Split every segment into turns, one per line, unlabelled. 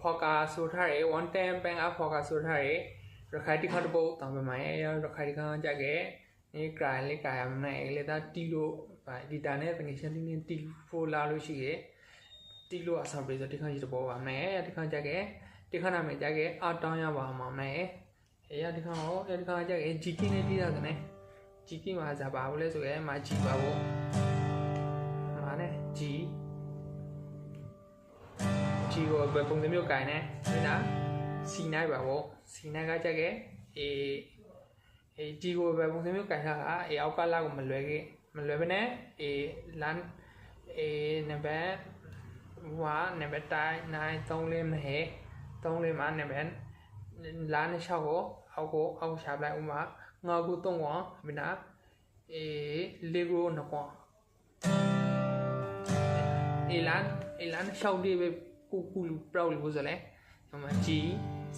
ဖော်ကာဆိုထားတယ်110 bank အဖော်ကာဆိုထားတယ်ရခိုင်တိခတ်ပုတ်တောင်းပမိုင်းရခိုင်တိခတ်ကြခဲ့ဒီကရိုင်လေးကာယမနဲ့လေတာတီလို့ဒီတာနဲ့တကယ်ချင်းတင်းတီဖိုလာလို့ရှိရဲ့တီလို့အဆောင်ပြေဆိုတိခတ်ကြီးတဘောပါမယ်တိခတ်ကြခဲ့တိခတ်နာမယ်ကြခဲ့အတောင်းရပါမှာမယ်အေးရတိခတ်ဟောတိခတ်ကြခဲ့ GK နဲ့တီးတာကနေ GK မှာဇာပါဘူးလဲဆိုရဲမှာ G ပါဘူးမှာနဲ့ G G ကိုဘယ်ပုံစံမျိုးကင်နေဒီလား C နိုင်ပါဘော C နိုင်ကကြက်ခဲ့အေးအေး G ကိုဘယ်ပုံစံမျိုးကင်ထားတာအေးအောက်ကလာကိုမလွယ်ခဲ့မလွယ်ဘဲနဲ့အေးလမ်းအေးနံပါတ်ဝါနံပါတ်တိုင်းနိုင်3လေးမဟဲ3လေးမှာနံပါတ်လမ်းနဲ့6ကိုအောက်ကိုအောက်ရှာပလိုက်ဥမာငါကို3ကွန်မနာအေးလေးကို2ကွန်အေးလမ်းအေးလမ်း6လေးပဲ ကူကူပရောက်လို့ဆိုလဲဟိုမှာ G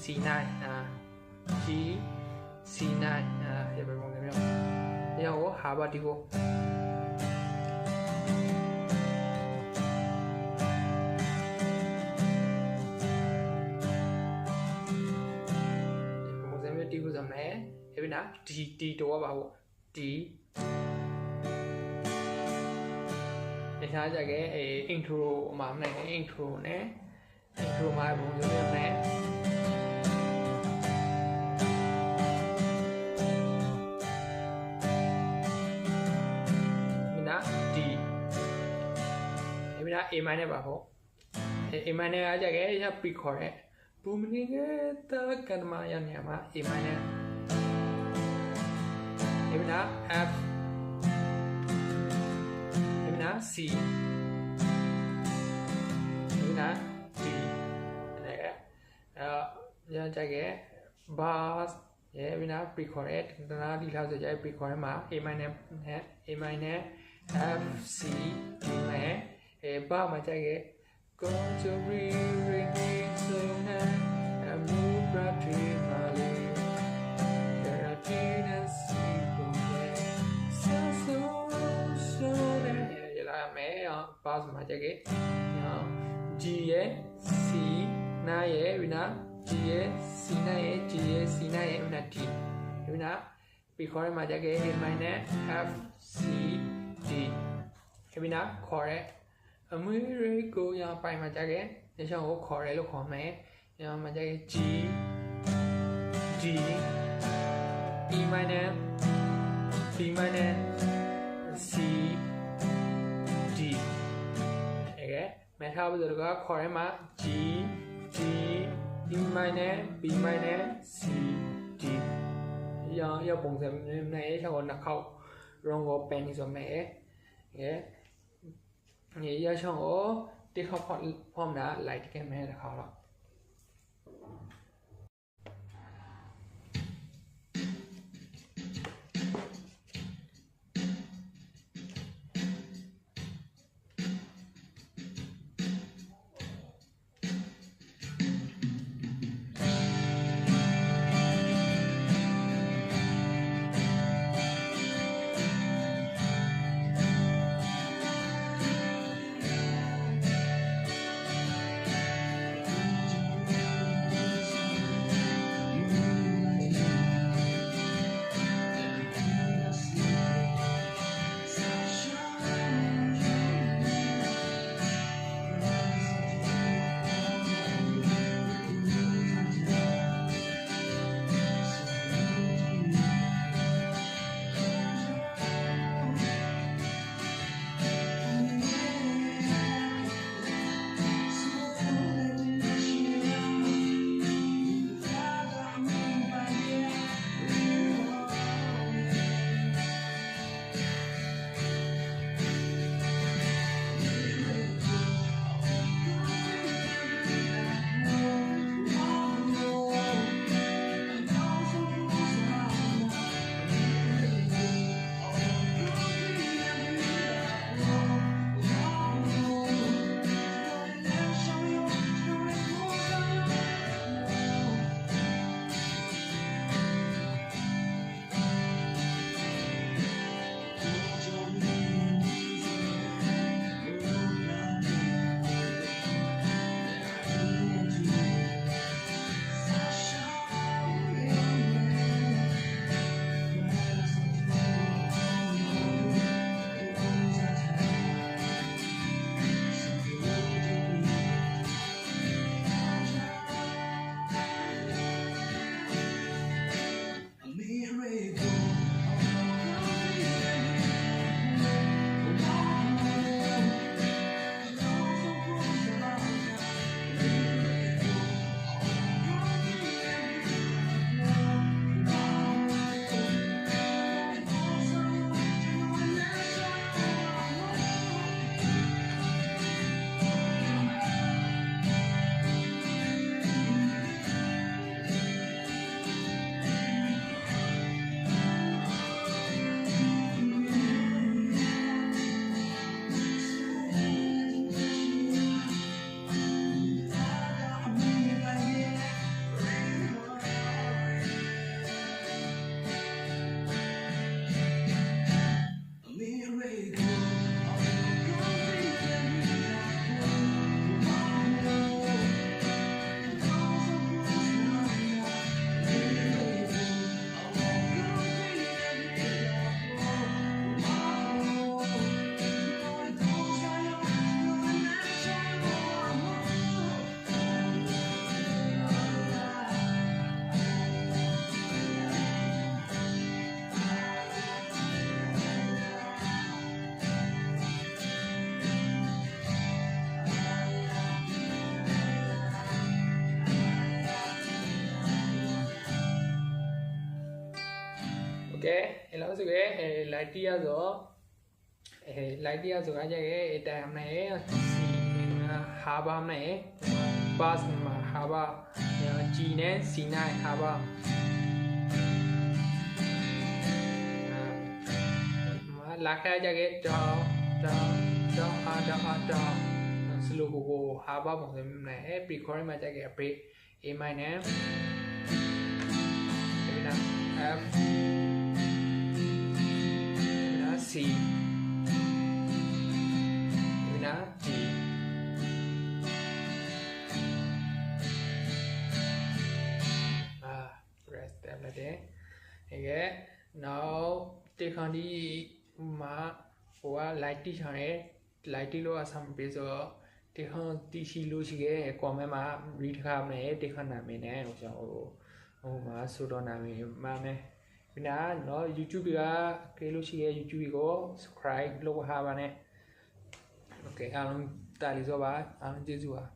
C9 အာ G C9 အာရပါပုံစံမျိုးရောဟာဘာဒီကိုပုံစံမျိုးတီကိုစမယ်ဒီနာ D D တော့ပါဘူး D တခြားကြခဲ့အဲ intro မှာမနဲ့ intro နဲ့ intro မှာပုံစံမျိုးနဲ့မနာ D ဒီမနာ A minor ပါဟုတ်အဲ A minor ကကြခဲ့ရ pre ခေါ်တဲ့ဘူမနီကတာကနမရနေမှာ A minor ဒီမနာ F ဒီမနာ C အဲရကြခဲ့ bass ရဲ့ဒီနာ pre chorus တနာဒီလောက်ဆိုကြ pre chorus မှာ A minor နဲ့ A minor F C D နဲ့အဲဘာမှာကြခဲ့ Go to re ring so na amu prati mali Karatina si kumye so so so နဲ့ရလာမယ်အောင် bass မှာကြခဲ့ G ရဲ့ C နားရဲ့ဒီနာ G ရဲ့ C နားရဲ့ G ရဲ့ C နားရဲ့ဒီနာ D ဒီနာပြီးခေါ်ရမှာကြခဲ့ A minor F C D ဒီနာခေါ်ရဲအမွေရေကိုရပိုင်မှာကြခဲ့ဒီချောင်းကိုခေါ်ရဲလို့ခေါ်မယ်ရမှာကြခဲ့ G D E minor B minor C D အဲ့မဲထားဖို့ဆိုတော့ခေါ်ရဲမှာ G D E minor B minor C D ရရပုံစံနဲ့ချောင်းနှစ်ခေါက် wrong ကို pen ဆိုမယ်ကဲညရချောင်းကိုတိခေါက်ဖော်ဖော်မလား light ကဲမဲတစ်ခါတော့ကဲအဲ့လောက်ဆိုရဲအဲလိုက်တီးရဆိုအဲလိုက်တီးရဆိုကကြရဲ့အတိုင်မဲ့စီဟာဘာမဲ့ဘတ်မှာဟာဘာဂျီနဲ့စီနိုင်ဟာဘာမလာခကြရဲ့တောင်းတောင်းတောင်းအားတောင်းအားတောင်းစလိုကိုကိုဟာဘာပုံစံမျိုးနဲ့ pre-chorus မှာကြရဲ့ break A minor F Vina C Vina G အာ press tab လိုက်တယ်အဲကဲနောက်တေခန်ဒီမှာဟိုက light တိချာတယ် light တိလို့အဆမ်ပေးဆိုတေခန်တီရှိလို့ရှိခဲ့ comment မှာ read ခါမယ်တေခန်နာမည်နဲ့ဟိုကျွန်တော်ဟိုမှာဆိုတော့နာမည်မှာမယ် ဒီနာနော် YouTube ကကေလို့ရှိရဲ့ YouTube ကို subscribe လုပ်ဟာပါနဲ့ Okay အားလုံးတာလီဆိုပါအားလုံးကျေးဇူးပါ